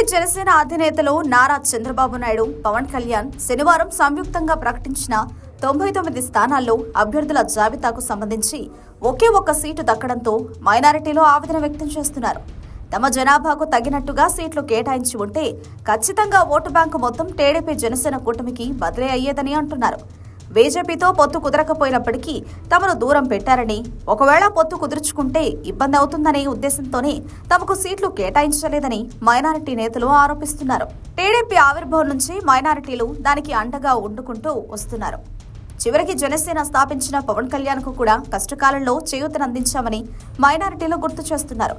TDP Janasena అధినేతలు నారా చంద్రబాబు నాయుడు పవన్ కళ్యాణ్ శనివారం సంయుక్తంగా ప్రకటించిన తొంభై తొమ్మిది స్థానాల్లో అభ్యర్థుల జాబితాకు సంబంధించి ఒకే ఒక్క సీటు దక్కడంతో మైనారిటీలో ఆవేదన వ్యక్తం చేస్తున్నారు. తమ జనాభాకు తగినట్టుగా సీట్లు కేటాయించి ఉంటే ఖచ్చితంగా ఓటు బ్యాంకు మొత్తం టీడీపీ జనసేన కూటమికి బదిలీ అయ్యేదని అంటున్నారు. బీజేపీతో పొత్తు కుదరకపోయినప్పటికీ తమను దూరం పెట్టారని ఒకవేళ పొత్తు కుదుర్చుకుంటే ఇబ్బంది అవుతుందనే ఉద్దేశంతోనే తమకు సీట్లు కేటాయించలేదని మైనారిటీ నేతలు ఆరోపిస్తున్నారు. టీడీపీ ఆవిర్భావం నుంచి మైనారిటీలు దానికి అండగా వండుకుంటూ వస్తున్నారు. చివరికి జనసేన స్థాపించిన పవన్ కళ్యాణ్కు కూడా కష్టకాలంలో చేయూతనందించామని మైనారిటీలు గుర్తు చేస్తున్నారు.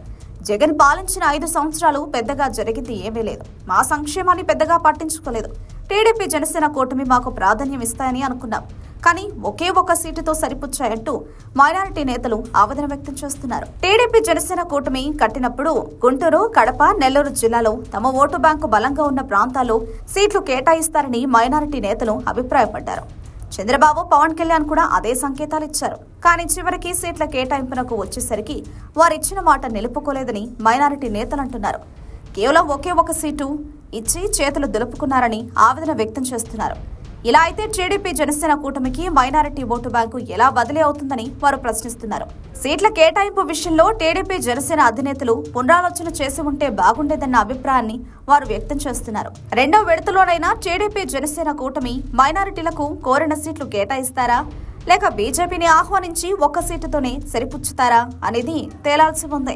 జగన్ పాలించిన ఐదు సంవత్సరాలు పెద్దగా జరిగింది ఏమీ లేదు. మా సంక్షేమాన్ని పెద్దగా పట్టించుకోలేదు. టీడీపీ జనసేన కూటమి మాకు ప్రాధాన్యం ఇస్తాయని అనుకున్నాం. కానీ ఒకే ఒక సీటుతో సరిపుచ్చాయంటూ మైనారిటీ నేతలు ఆవేదన వ్యక్తం చేస్తున్నారు. టీడీపీ జనసేన కూటమి కట్టినప్పుడు గుంటూరు కడప నెల్లూరు జిల్లాలో తమ ఓటు బ్యాంకు బలంగా ఉన్న ప్రాంతాల్లో సీట్లు కేటాయిస్తారని మైనారిటీ నేతలు అభిప్రాయపడ్డారు. చంద్రబాబు పవన్ కళ్యాణ్ కూడా అదే సంకేతాలు ఇచ్చారు. కానీ చివరికి సీట్ల కేటాయింపునకు వచ్చేసరికి వారిచ్చిన మాట నిలుపుకోలేదని మైనారిటీ నేతలు అంటున్నారు. కేవలం ఒకే ఒక సీటు ఇచ్చి చేతులు దులుపుకున్నారని ఆవేదన వ్యక్తం చేస్తున్నారు. ఇలా అయితే టీడీపీ జనసేన కూటమికి మైనారిటీ ఓటు బ్యాంకు ఎలా బదిలీ అవుతుందని వారు ప్రశ్నిస్తున్నారు. సీట్ల కేటాయింపు విషయంలో టీడీపీ జనసేన అధినేతలు పునరాలోచన చేసి ఉంటే బాగుండేదన్న అభిప్రాయాన్ని వారు వ్యక్తం చేస్తున్నారు. రెండో విడతలోనైనా టీడీపీ జనసేన కూటమి మైనారిటీలకు కోరిన సీట్లు కేటాయిస్తారా? లేక బీజేపీని ఆహ్వానించి ఒక్క సీటుతోనే సరిపుచ్చుతారా? అనేది తేలాల్సి ఉంది.